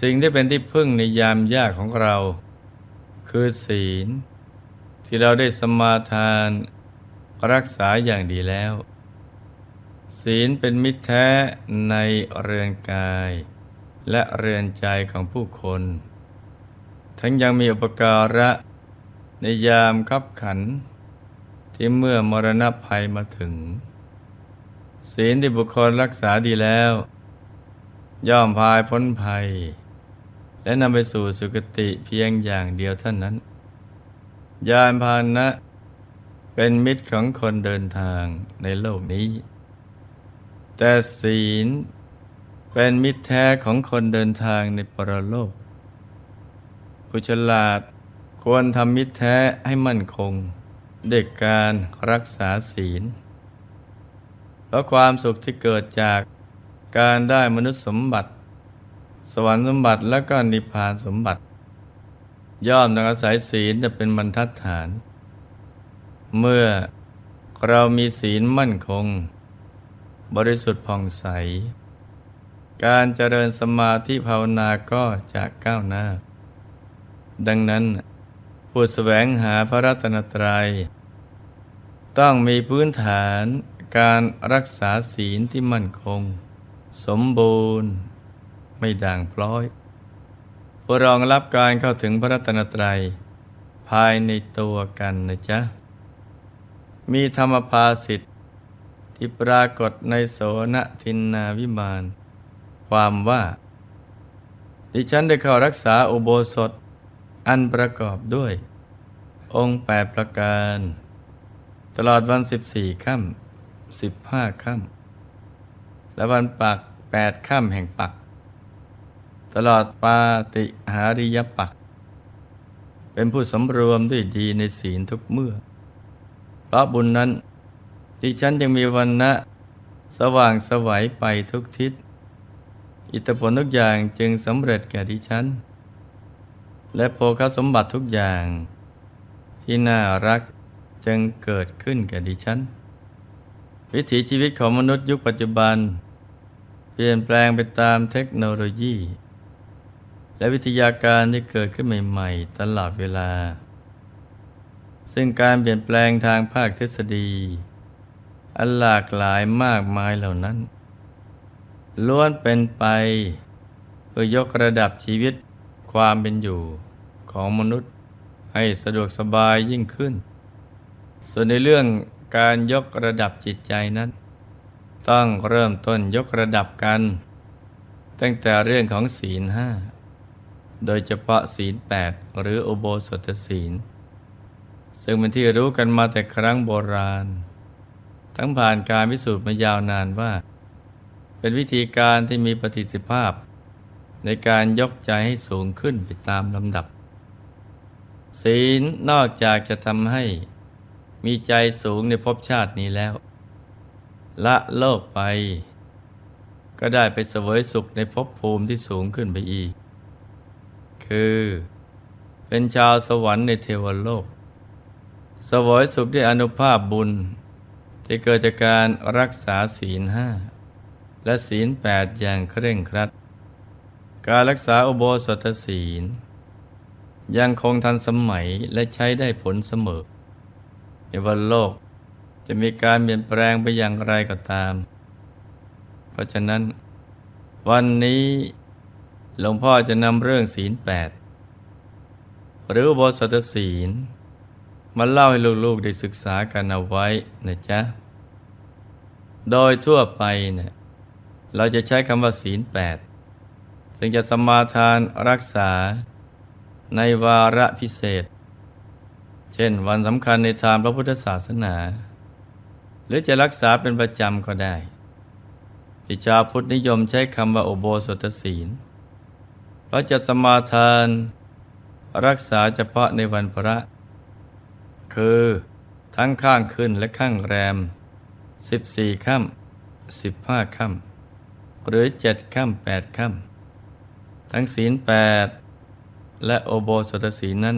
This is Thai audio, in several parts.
สิ่งที่เป็นที่พึ่งในยามยากของเรา คือศีล ที่เราได้สมาทาน รักษาอย่างดีแล้ว ศีลเป็นมิตรแท้ในเรือนกาย และเรือนใจของผู้คน ทั้งยังมีอุปการะในยามขับขัน ที่เมื่อมรณภัยมาถึง ศีลที่บุคคลรักษาดีแล้ว ย่อมพายพ้นภัย และนำไปสู่สุคติเพียงอย่างเดียวเท่านั้น ยานพาหนะ เป็นมิตรของคนเดินทางในโลกนี้ แต่ศีลเป็นมิตรแท้ของคนเดินทางในปรโลก ผู้ฉลาดควรทำมิตรแท้ให้มั่นคงด้วยการรักษาศีล เพราะความสุขที่เกิดจากการได้มนุษย์สมบัติ สวรรค์สมบัติและก็นิพพานสมบัติ ย่อมต้องอาศัยศีลจะเป็นบรรทัดฐาน เมื่อเรามีศีลมั่นคง บริสุทธิ์ผ่องใส การเจริญสมาธิภาวนาก็จะก้าวหน้า ดังนั้นผู้แสวงหาพระรัตนตรัย ต้องมีพื้นฐานการรักษาศีลที่มั่นคง สมบูรณ์ ไม่ด่างพร้อยพอรองรับการเข้าถึงพระรัตนตรัย ภายในตัวกันนะจ๊ะ มีธรรมภาสิทธิ์ที่ปรากฏในโสนทินนาวิมาน ความว่า ดิฉันได้เข้ารักษาอุโบสถ อันประกอบด้วย องค์แปดประการ ตลอดวันสิบสี่ค่ำสิบห้าค่ำและวันปักแปดค่ำแห่งปัก ตลอดปาติหาริยปัก เป็นผู้สำรวมด้วยดีในศีลทุกเมื่อ เพราะบุญนั้นดิฉันยังมีวันนะสว่างสวัยไปทุกทิศ อิทธิผลทุกอย่างจึงสำเร็จแก่ดิฉัน และโภคสมบัติทุกอย่าง ที่น่ารักจึงเกิดขึ้นแก่ดิฉัน วิถีชีวิตของมนุษย์ยุคปัจจุบัน เปลี่ยนแปลงไปตามเทคโนโลยี และวิทยาการที่เกิดขึ้นใหม่ ๆ ตลอดเวลา ซึ่งการเปลี่ยนแปลงทางภาคทฤษฎี อันหลากหลายมากมายเหล่านั้น ล้วนเป็นไป เพื่อยกระดับชีวิตความเป็นอยู่ของมนุษย์ให้สะดวกสบายยิ่งขึ้น ส่วนในเรื่องการยกระดับจิตใจนั้น ต้องเริ่มต้นยกระดับกัน ตั้งแต่เรื่องของศีลห้า โดยเฉพาะศีลแปดหรืออุโบสถศีล ซึ่งเป็นที่รู้กันมาแต่ครั้งโบราณ ทั้งผ่านการพิสูจน์มายาวนานว่า เป็นวิธีการที่มีประสิทธิภาพ ในการยกใจให้สูงขึ้นไปตามลำดับ ศีลนอกจากจะทำให้มีใจสูงในภพชาตินี้แล้ว ละโลกไป ก็ได้ไปเสวยสุขในภพภูมิที่สูงขึ้นไปอีก คือ เป็นชาวสวรรค์ในเทวโลก สวยสุขด้วยอนุภาพบุญ ที่เกิดจากการรักษาศีลห้าและศีลแปดอย่างเคร่งครัด การรักษาอุโบสถศีล ยังคงทันสมัยและใช้ได้ผลเสมอ ในวันโลกจะมีการเปลี่ยนแปลงไปอย่างไรก็ตาม เพราะฉะนั้น วันนี้ หลวงพ่อจะนำเรื่องศีลแปดหรืออุโบสถศีล มาเล่าให้ลูกๆได้ศึกษากันเอาไว้นะจ๊ะ โดยทั่วไปเนี่ยเราจะใช้คำว่าศีลแปดซึ่งจะสมาทานรักษาในวาระพิเศษ เช่นวันสำคัญในทางพระพุทธศาสนา หรือจะรักษาเป็นประจำก็ได้ที่ชาวพุทธนิยมใช้คำว่าโอโบสถศีล เราจะสมาทาน รักษาเฉพาะในวันพระ คือทั้งข้างขึ้นและข้างแรม 14ค่ำ15ค่ำหรือ7ค่ำ8ค่ำทั้งศีลแปดและโอโบสถศีลนั้น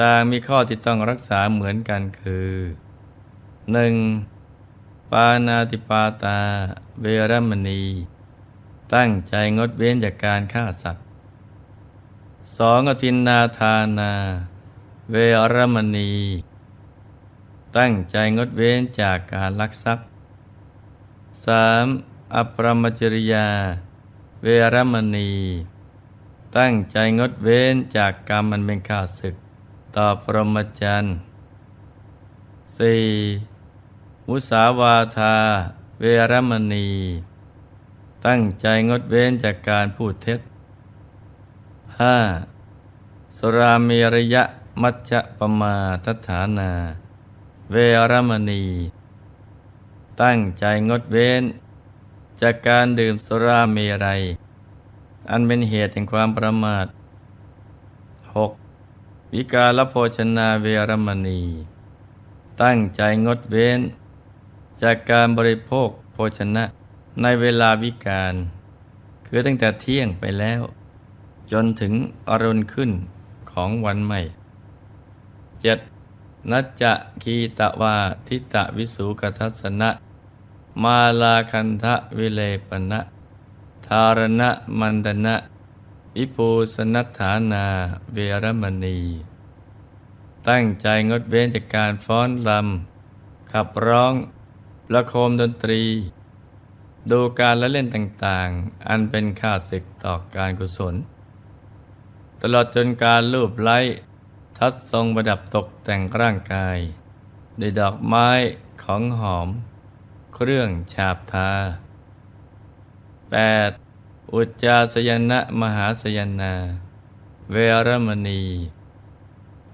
ต่างมีข้อที่ต้องรักษาเหมือนกันคือ 1. ปานาติปาตา เวรมณี ตั้งใจงดเว้นจากการฆ่าสัตว์สองอทินนาทานา เวรมณี ตั้งใจงดเว้นจากการลักทรัพย์สามอปรมจริยา เวรมณี ตั้งใจงดเว้นจากกรรมมันเป็นข้าศึก ต่อพรหมจรรย์สี่มุสาวาทา เวรมณี ตั้งใจงดเว้นจากการพูดเท็จห้าสุราเมรยะมัจจะปมาทฐานา เวรมณี ตั้งใจงดเว้น จากการดื่มสุราเมรัย อันเป็นเหตุแห่งความประมาท 6. วิกาลโภชนาเวรมณี ตั้งใจงดเว้น จากการบริโภคโภชนะ ในเวลาวิกาลคือตั้งแต่เที่ยงไปแล้ว จนถึงอรุณขึ้นของวันใหม่ 7. นัจจะคีตะวาทิตะวิสุกทัสนะ มาลาคันทะวิเลปนะธารณะมันดนะวิปูสนัฏฐานาเวรมณี ตั้งใจงดเว้นจากการฟ้อนรำขับร้อง ประโคมดนตรี ดูการละเล่นต่างๆ อันเป็นค่าศึกต่อการกุศล ตลอดจนการลูบไล้ทัดทรงประดับตกแต่งร่างกายด้วยดอกไม้ของหอม เครื่องฉาบทา 8. อุจจาสยนะมหาสยนา เวรมณี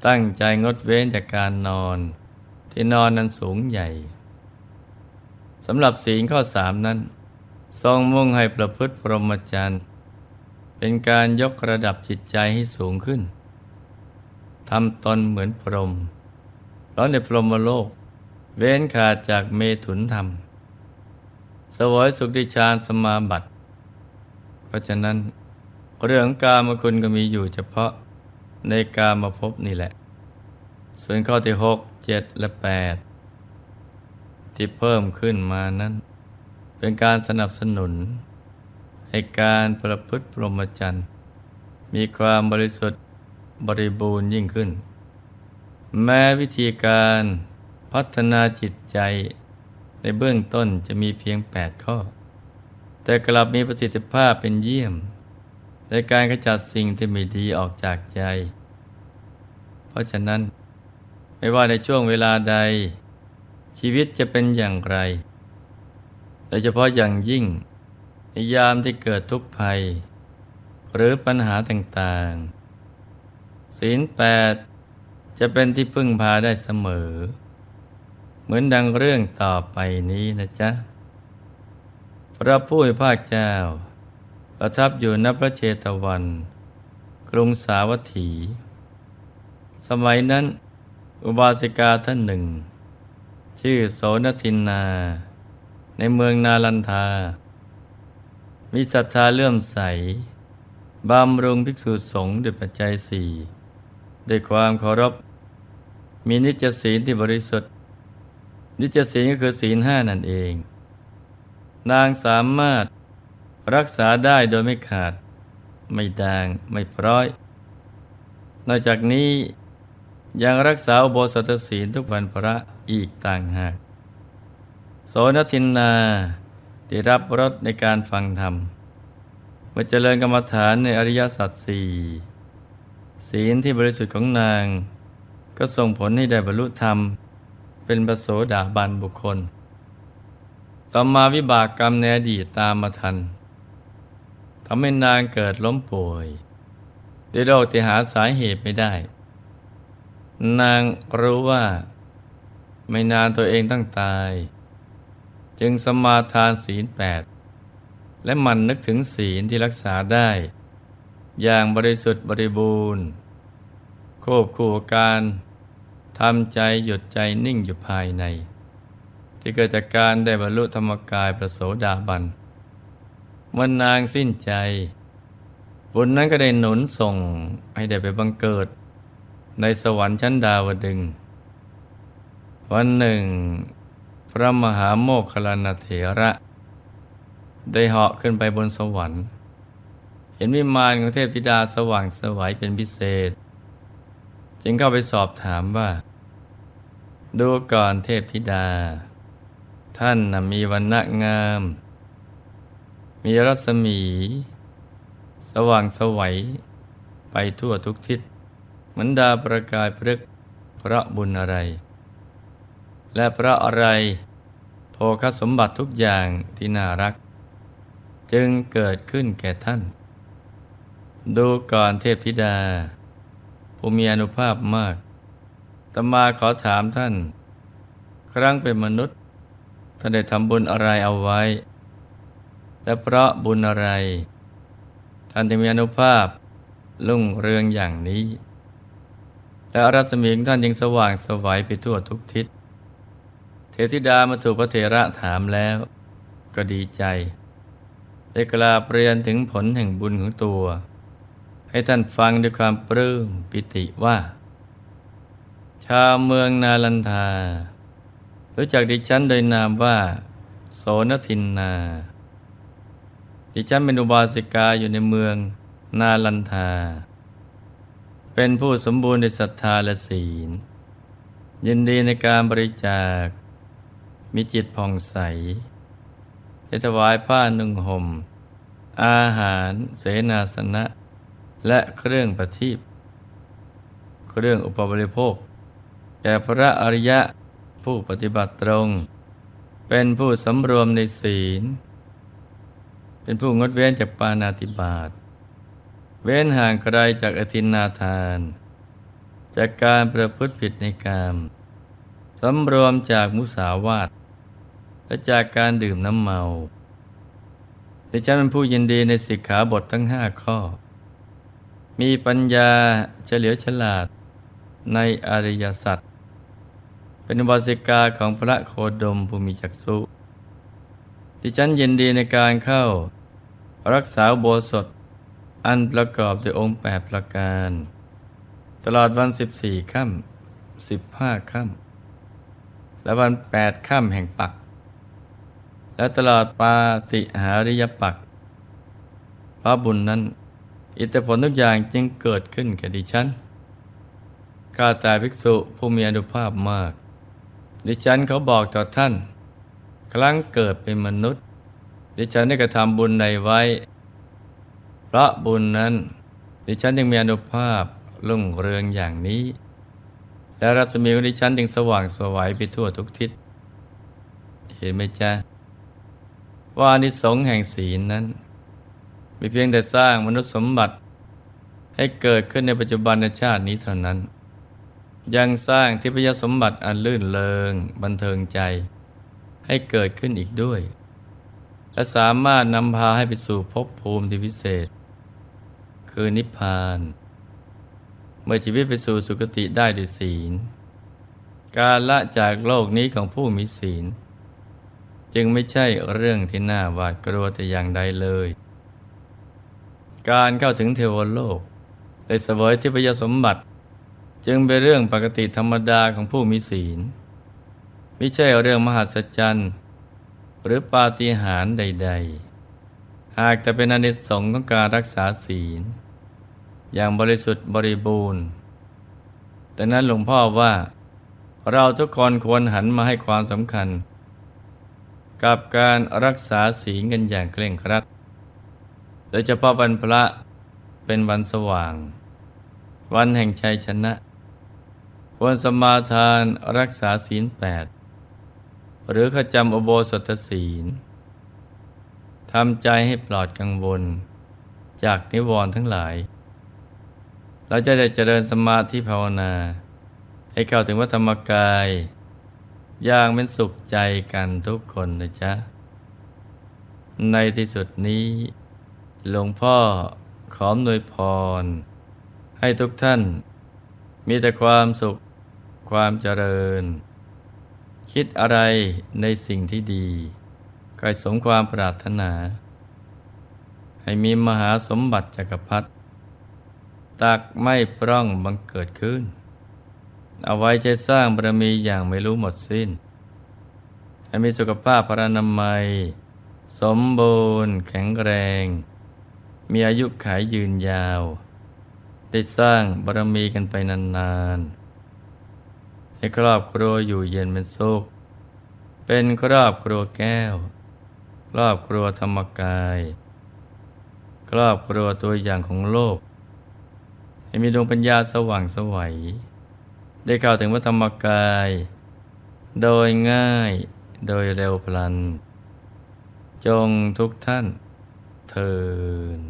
ตั้งใจงดเว้นจากการนอน ที่นอนนั้นสูงใหญ่สำหรับศีลข้อสามนั้น ทรงมุ่งให้ประพฤติพรหมจรรย์เป็นการยกระดับจิตใจให้สูงขึ้นทำตนเหมือนพรหมเพราะในพรหมโลก เว้นขาดจากเมถุนธรรม สวยสุขดิชานสมาบัติ เพราะฉะนั้น เรื่องกามคุณก็มีอยู่เฉพาะในกามาพบนี่แหละ ส่วนข้อที่หกเจ็ดและแปดที่เพิ่มขึ้นมานั้น เป็นการสนับสนุน ให้การประพฤติพรหมจรรย์ มีความบริสุทธิ์บริบูรณ์ยิ่งขึ้น แม้วิธีการพัฒนาจิตใจในเบื้องต้นจะมีเพียง 8 ข้อ แต่กลับมีประสิทธิภาพเป็นเยี่ยม ในการขจัดสิ่งที่ไม่ดีออกจากใจ เพราะฉะนั้น ไม่ว่าในช่วงเวลาใด ชีวิตจะเป็นอย่างไร โดยเฉพาะอย่างยิ่งในยามที่เกิดทุกข์ภัย หรือปัญหาต่างๆ ศีลแปดจะเป็นที่พึ่งพาได้เสมอ เหมือนดังเรื่องต่อไปนี้นะจ๊ะ พระผู้มีพระเจ้า ประทับอยู่ณพระเชตวัน กรุงสาวัตถี สมัยนั้น อุบาสิกาท่านหนึ่ง ชื่อโสนทินนา ในเมืองนาลันทา มีศรัทธาเลื่อมใส บำรุงภิกษุสงฆ์ด้วยปัจจัยสี่ด้วยความเคารพ มีนิจศีลที่บริสุทธิ์ นิจศีลก็คือศีลห้านั่นเอง นางสามารถรักษาได้โดยไม่ขาด ไม่ด่าง ไม่พร้อย นอกจากนี้ยังรักษาอุโบสถศีลทุกวันพระอีกต่างหาก โสนทินนาได้รับรสในการฟังธรรมเมื่อเจริญกรรมฐานในอริยสัจสี่ศีลที่บริสุทธิ์ของนาง ก็ส่งผลให้ได้บรรลุธรรม เป็นประโสดาบันบุคคล ต่อมาวิบากกรรมในอดีตตามมาทันทำให้นางเกิดล้มป่วยด้วยโรคที่หาสาเหตุไม่ได้ นางรู้ว่า ไม่นานตัวเองต้องตาย จึงสมาทานศีลแปดและมันนึกถึงศีลที่รักษาได้ อย่างบริสุทธิ์บริบูรณ์ควบคู่การทำใจหยุดใจนิ่งอยู่ภายใน ที่เกิดจากการได้บรรลุธรรมกายประโสดาบันเมื่อนนางสิ้นใจบุญนั้นก็ได้หนุนส่งให้ได้ไปบังเกิด ในสวรรค์ชั้นดาวดึง วันหนึ่ง ระมหาโมคคลลานเถระ ได้เหาะขึ้นไปบนสวรรค์ เห็นวิมานของเทพธิดาสว่างสวัยเป็นพิเศษ จึงเข้าไปสอบถามว่า ดูก่อนเทพธิดา ท่านนมีวันณะงาม มีรัศมี สว่างสวัยไปทั่วทุกทิศเหมือนดาประกายพฤกษ์เพราะบุญอะไร และเพราะอะไร ภคสมบัติทุกอย่างที่น่ารัก จึงเกิดขึ้นแก่ท่าน ดูก่อนเทพธิดา ผู้มีอนุภาพมากตมาขอถามท่าน ครั้งเป็นมนุษย์ ท่านได้ทำบุญอะไรเอาไว้ และเพราะบุญอะไร ท่านจึงมีอนุภาพรุ่งเรืองอย่างนี้ และรัศมีของท่านยังสว่างสวัยไปทั่วทุกทิศ ธิดามาถูกพระเถระถามแล้ว ก็ดีใจ ได้กราบเรียนถึงผลแห่งบุญของตัว ให้ท่านฟังด้วยความปลื้มปิติว่า ชาวเมืองนาลันทา รู้จักดิฉันโดยนามว่า โสนทินนา ดิฉันเป็นอุบาสิกาอยู่ในเมืองนาลันทา เป็นผู้สมบูรณ์ในศรัทธาและศีลยินดีในการบริจาค มีจิตผ่องใสได้ถวายผ้านุ่งห่ม อาหารเสนาสนะ และเครื่องประทีปเครื่องอุปบริโภค แก่พระอริยะผู้ปฏิบัติตรง เป็นผู้สำรวมในศีล เป็นผู้งดเว้นจากปานาติบาตเว้นห่างไกลจากอธินนาทาน จากการประพฤติผิดในกามสำรวมจากมุสาวาท และจากการดื่มน้ำเมาดิฉันเป็นผู้ยินดีในสิกขาบททั้งห้าข้อ มีปัญญาเฉลียวฉลาดในอริยสัจเป็นอุบาสิกาของพระโคดมภูมิจักสุดิฉันยินดีในการเข้า รักษาโบสถอันประกอบด้วยองค์แปดประการ ตลอดวันสิบสี่ค่ำสิบห้าค่ำและวันแปดค่ำแห่งปัก และตลอดปาติหาริยปักพระบุญนั้น อิทธิผลทุกอย่างจึงเกิดขึ้นแก่ดิฉันข้าแต่ภิกษุผู้มีอนุภาพมาก ดิฉันเขาบอกต่อท่าน ครั้งเกิดเป็นมนุษย์ ดิฉันได้กระทำบุญใดไว้ เพราะบุญนั้น ดิฉันยังมีอนุภาพรุ่งเรืองอย่างนี้ และรัศมีของดิฉันจึงสว่างสวัยไปทั่วทุกทิศ เห็นไหมจ๊ะ ว่านิสงแห่งศีลนั้น มีเพียงแต่สร้างมนุษย์สมบัติ ให้เกิดขึ้นในปัจจุบันในชาตินี้เท่านั้น ยังสร้างทิพยสมบัติอันลื่นเลงบันเทิงใจ ให้เกิดขึ้นอีกด้วย และสามารถนำพาให้ไปสู่ภพภูมิที่พิเศษ คือนิพพาน เมื่อชีวิตไปสู่สุคติได้ด้วยศีล การละจากโลกนี้ของผู้มีศีล จึงไม่ใช่เรื่องที่น่าหวาดกลัวแต่อย่างใดเลย การเข้าถึงเทวโลกได้เสวยทิพยสมบัติ จึงเป็นเรื่องปกติธรรมดาของผู้มีศีล ไม่ใช่เรื่องมหัศจรรย์หรือปาฏิหาริย์ใด ๆ หากแต่เป็นอนิสงส์ของการรักษาศีล อย่างบริสุทธิ์บริบูรณ์ดังนั้นหลวงพ่อว่า เราทุกคนควรหันมาให้ความสำคัญ กับการรักษาศีลกันอย่างเคร่งครัด โดยเฉพาะวันพระเป็นวันสว่าง วันแห่งชัยชนะ ควรสมาทานรักษาศีลแปดหรือขจำอโบสถศีลทำใจให้ปลอดกังวล จากนิวรณ์ทั้งหลาย เราจะได้เจริญสมาธิภาวนา ให้เข้าถึงวัฏธรรมกาย อย่างเป็นสุขใจกันทุกคนนะจ๊ะ ในที่สุดนี้ หลวงพ่อขออำนวยพร ให้ทุกท่าน มีแต่ความสุขความเจริญ คิดอะไรในสิ่งที่ดีก็สมความปรารถนา ให้มีมหาสมบัติจักรพรรดิตักไม่พร่องบังเกิดขึ้น เอาไว้ใช้สร้างบารมีอย่างไม่รู้หมดสิ้น ให้มีสุขภาพพรานามัย สมบูรณ์ แข็งแรง มีอายุขายยืนยาว ได้สร้างบารมีกันไปนานๆ ให้ครอบครัวอยู่เย็นเป็นสุข เป็นครอบครัวแก้ว ครอบครัวธรรมกาย ครอบครัวตัวอย่างของโลก ให้มีดวงปัญญาสว่างสวัย ได้เข้าถึงพระธรรมกาย โดยง่ายโดยเร็วพลัน จงทุกท่านเทิน